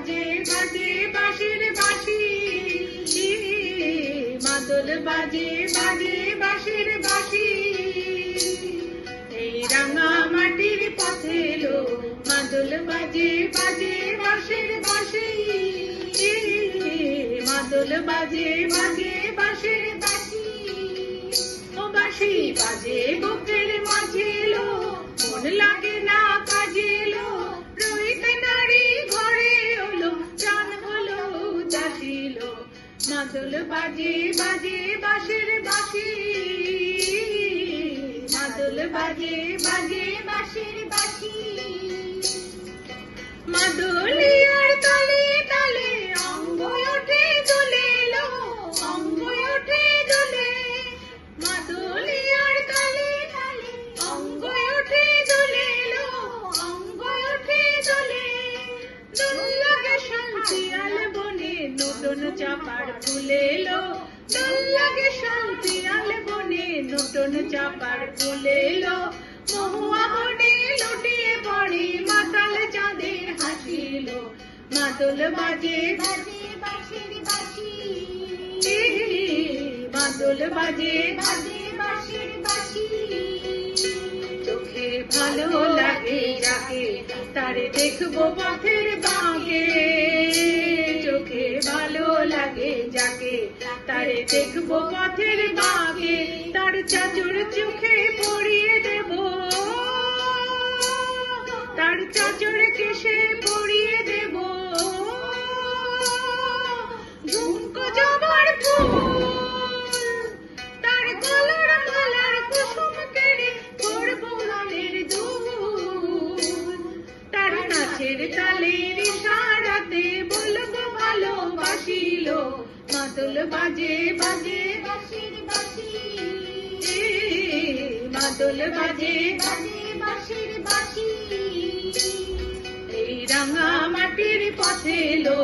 বাজে বাজে বাঁশির বাঁশি। মাদল বাজে বাজে এই রাঙা মাটির পথে এলো, মাদল বাজে বাজে বাঁশির বাঁশি। মাদল বাজে বাজে বাঁশির বাঁশি। ও বাঁশি বাজে বুকের উদাসিল মাদল বাজে বাজে বাঁশির বাঁশি। মাদল বাজে বাজে বাঁশির বাঁশি। মাদলিয়ার চাপার ফুলে লো দোল লাগে শান্তি আল বনে নতুন চাপার ফুলে লো মহুয়া বনে লুটিয়ে পড়ে মাতাল চাঁদের হাসিল মাদল বাজে। বাজে বাঁশির বাঁশি। মাদল বাজে। বাজে বাঁশির বাঁশি। চোখে ভালো লাগে যাকে তারে দেখব পথের বাঁকে। তারে দেখব পথের বাঁকে, তার চাচুর চোখে পড়িয়ে দেব। তার চাচুর কেশে পড়িয়ে দেব। তার নাচের তালের মাদল বাজে বাজে বাঁশির বাঁশি। মাদল বাজে বাজে বাঁশির বাঁশি। এই রাঙা মাটির পথে লো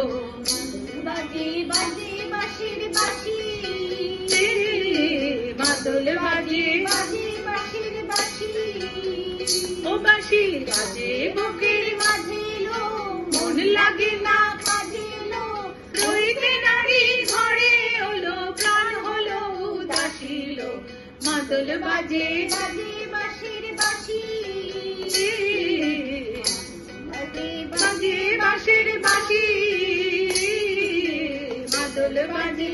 বাজে বাজে বাঁশির বাঁশি। মাদল বাজে বাজে বাঁশির বাঁশি। ও বাঁশি। বাজে মাদল বাজে। বাজে বাঁশির বাঁশি। বাজে বাঁশির বাঁশি। মাতল বাজে।